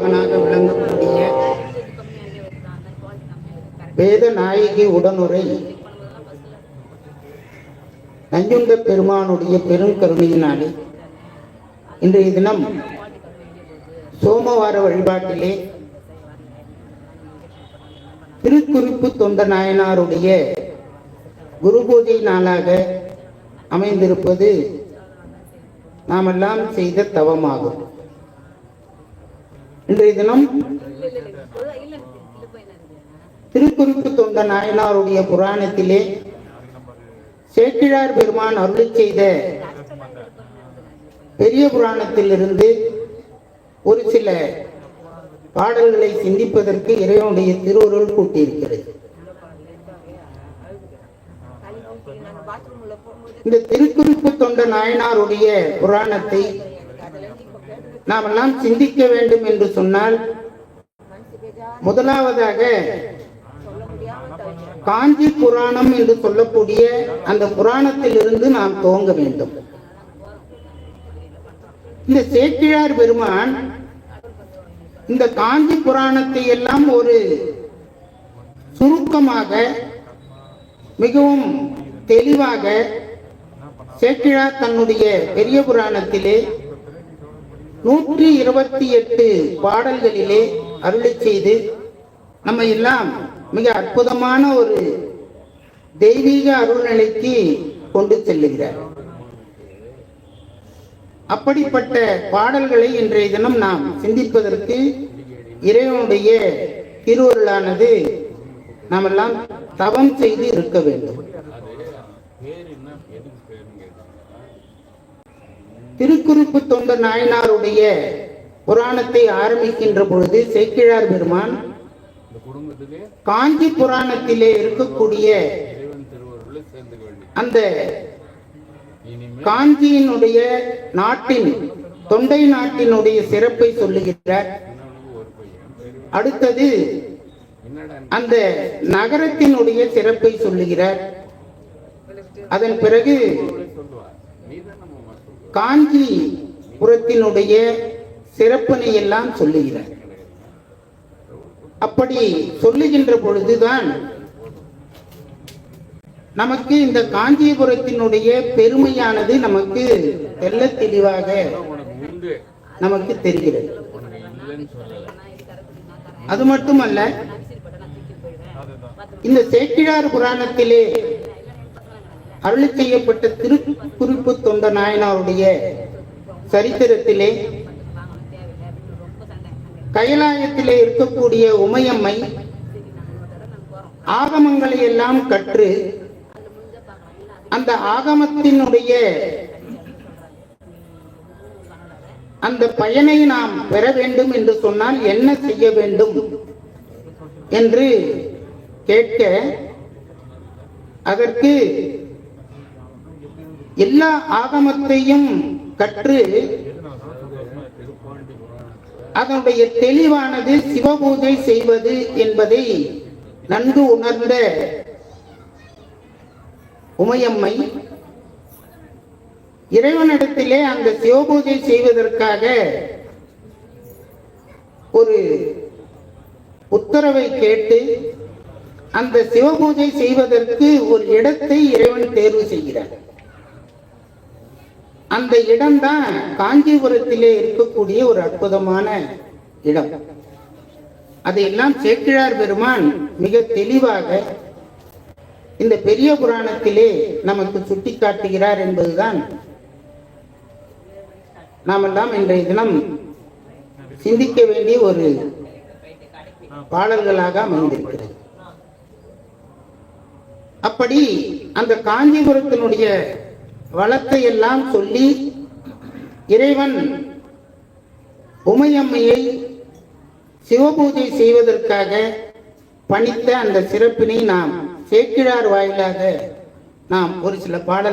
வாகனாக விளங்கக்கூடிய வேத நாயகி உடனுரை. நஞ்சுண்ட பெருமானுடைய பெரும் கருணையினாலே இன்றைய தினம் சோமவார வழிபாட்டிலே திருக்குறிப்பு தொண்ட நாயனாருடைய குரு பூஜை நாளாக அமைந்திருப்பது நாமெல்லாம் செய்த தவமாகும். இன்றைய தினம் திருக்குறிப்பு தொண்ட நாயனாருடைய புராணத்திலே சேக்கிழார் பெருமான் அருளி செய்த பெரிய புராணத்திலிருந்து ஒரு சில பாடல்களை சிந்திப்பதற்கு இறைவனுடைய திருவுருள் கூட்டியிருக்கிறது. இந்த திருக்குறிப்பு தொண்ட நாயனாருடைய புராணத்தை நாம் எல்லாம் சிந்திக்க வேண்டும் என்று சொன்னால் முதலாவதாக காஞ்சி புராணம் என்று சொல்லக்கூடிய அந்த புராணத்திலிருந்து நாம் துவங்க வேண்டும். இந்த சேக்கிழார் பெருமான் இந்த காஞ்சி புராணத்தை எல்லாம் ஒரு சுருக்கமாக மிகவும் தெளிவாக சேக்கிழார் தன்னுடைய பெரிய புராணத்திலே நூற்றி இருபத்தி எட்டு பாடல்களிலே அருளை செய்து நம்ம எல்லாம் மிக அற்புதமான ஒரு தெய்வீக அருள்நிலைக்கு கொண்டு செல்லுகிறார். அப்படிப்பட்ட பாடல்களை இன்றைய தினம் நாம் சிந்திப்பதற்கு இறைவனுடைய திருவருளானது நாம் எல்லாம் தவம் செய்து இருக்க வேண்டும். திருக்குறிப்பு தொண்ட நாயனாருடைய புராணத்தை ஆரம்பிக்கின்ற பொழுது சேக்கிழார் பெருமான் காஞ்சி புராணத்திலே இருக்கக்கூடிய அந்த காஞ்சியினுடைய நாட்டின் தொண்டை நாட்டினுடைய சிறப்பை சொல்லுகிறார். அடுத்தது அந்த நகரத்தினுடைய சிறப்பை சொல்லுகிறார். அதன் பிறகு காஞ்சி புறத்தினுடைய சிறப்பினை எல்லாம் சொல்லுகிறார். அப்படி சொல்லுகின்ற பொழுதுதான் நமக்கு இந்த காஞ்சிபுரத்தினுடைய பெருமையானது நமக்கு தெல்ல தெளிவாக நமக்கு தெரிகிறது. அது மட்டுமல்ல இந்த சேக்கிழார் புராணத்திலே அருளி செய்யப்பட்ட திருக்குறிப்பு தொண்ட நாயனாருடைய சரித்திரத்திலே கைலாயத்திலே இருக்கக்கூடிய உமையம்மை ஆகமங்களை எல்லாம் கற்று அந்த ஆகமத்தினுடைய அந்த பயனை நாம் பெற வேண்டும் என்று சொன்னால் என்ன செய்ய வேண்டும் என்று கேட்க அதற்கு எல்லா ஆகமத்தையும் கற்று அதனுடைய தெளிவானது சிவபூஜை செய்வது என்பதை நன்கு உணர்ந்த உமையம்மை இறைவனிடத்திலே அந்த சிவபூஜை செய்வதற்காக ஒரு உத்தரவை கேட்டு அந்த சிவபூஜை செய்வதற்கு ஒரு இடத்தை இறைவன் தேர்வு செய்கிறார். அந்த இடம்தான் காஞ்சிபுரத்திலே இருக்கக்கூடிய ஒரு அற்புதமான இடம். அதையெல்லாம் சேக்கிழார் பெருமான் மிக தெளிவாக இந்த பெரிய புராணத்திலே நமக்கு சுட்டி காட்டுகிறார் என்பதுதான். நாமெல்லாம் இன்றைய தினம் சிந்திக்க வேண்டிய ஒரு பாடல்களாக அமைந்திருக்கிறது. அப்படி அந்த காஞ்சிபுரத்தினுடைய வளத்தை எல்லாம் சொல்லி இறைவன் உமையம்மையை சிவபூஜை செய்வதற்காக பணித்த அந்த சிறப்பினை நாம் சேக்கிழார் வாயிலாக நாம் ஒரு சில பாடல்